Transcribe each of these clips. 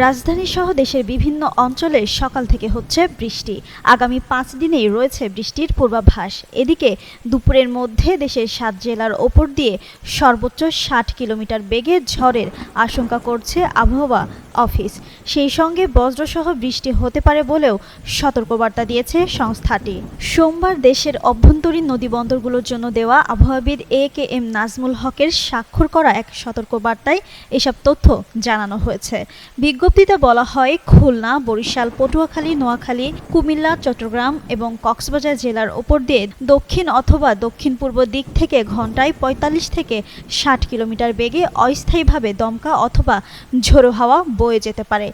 রাজধানী সহ দেশের বিভিন্ন অঞ্চলে সকাল থেকে হচ্ছে বৃষ্টি। আগামী পাঁচ দিনেই রয়েছে বৃষ্টির পূর্বাভাস। এদিকে দুপুরের মধ্যে দেশের সাত জেলার ওপর দিয়ে সর্বোচ্চ ষাট কিলোমিটার বেগে ঝড়ের আশঙ্কা করছে আবহাওয়া অফিস। সেই সঙ্গে বজ্রসহ বৃষ্টি হতে পারে বলেও সতর্কবার্তা দিয়েছে সংস্থাটি। সোমবার দেশের অভ্যন্তরীণ নদীবন্দরগুলোর জন্য দেওয়া আবহাওয়াবিদ এ কে এম নাজমুল হকের স্বাক্ষর করা এক সতর্কবার্তায় এসব তথ্য জানানো হয়েছে। বিজ্ঞপ্তিতে বলা হয় খুলনা বরিশাল পটুয়াখালী নোয়াখালী কুমিল্লা চট্টগ্রাম এবং কক্সবাজার জেলার ওপর দিয়ে দক্ষিণ অথবা দক্ষিণ পূর্ব দিক থেকে ঘন্টায় ৪৫ থেকে ষাট কিলোমিটার বেগে অস্থায়ীভাবে দমকা অথবা ঝোড়ো হাওয়া বয়ে যেতে পারে।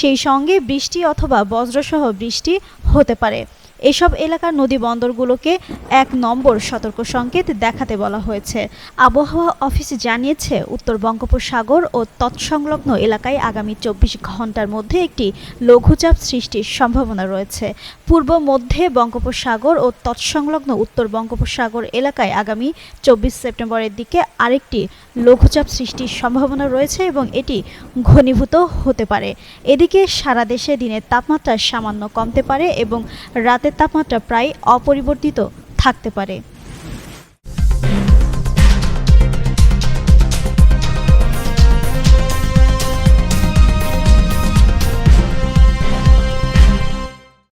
সেই সঙ্গে বৃষ্টি অথবা বজ্রসহ বৃষ্টি হতে পারে। এসব এলাকার নদী বন্দরগুলোকে এক নম্বর সতর্ক সংকেত দেখাতে বলা হয়েছে। আবহাওয়া অফিস জানিয়েছে, উত্তর বঙ্গোপসাগর ও তৎসংলগ্ন এলাকায় আগামী চব্বিশ ঘণ্টার মধ্যে একটি লঘুচাপ সৃষ্টির সম্ভাবনা রয়েছে। পূর্ব, মধ্যে বঙ্গোপসাগর ও তৎসংলগ্ন উত্তর বঙ্গোপসাগর এলাকায় আগামী চব্বিশ সেপ্টেম্বরের দিকে আরেকটি লঘুচাপ সৃষ্টির সম্ভাবনা রয়েছে এবং এটি ঘনীভূত হতে পারে। এদিকে সারা দেশে দিনের তাপমাত্রা সামান্য কমতে পারে এবং রাতের তাপমাত্রা প্রায় অপরিবর্তিত থাকতে পারে।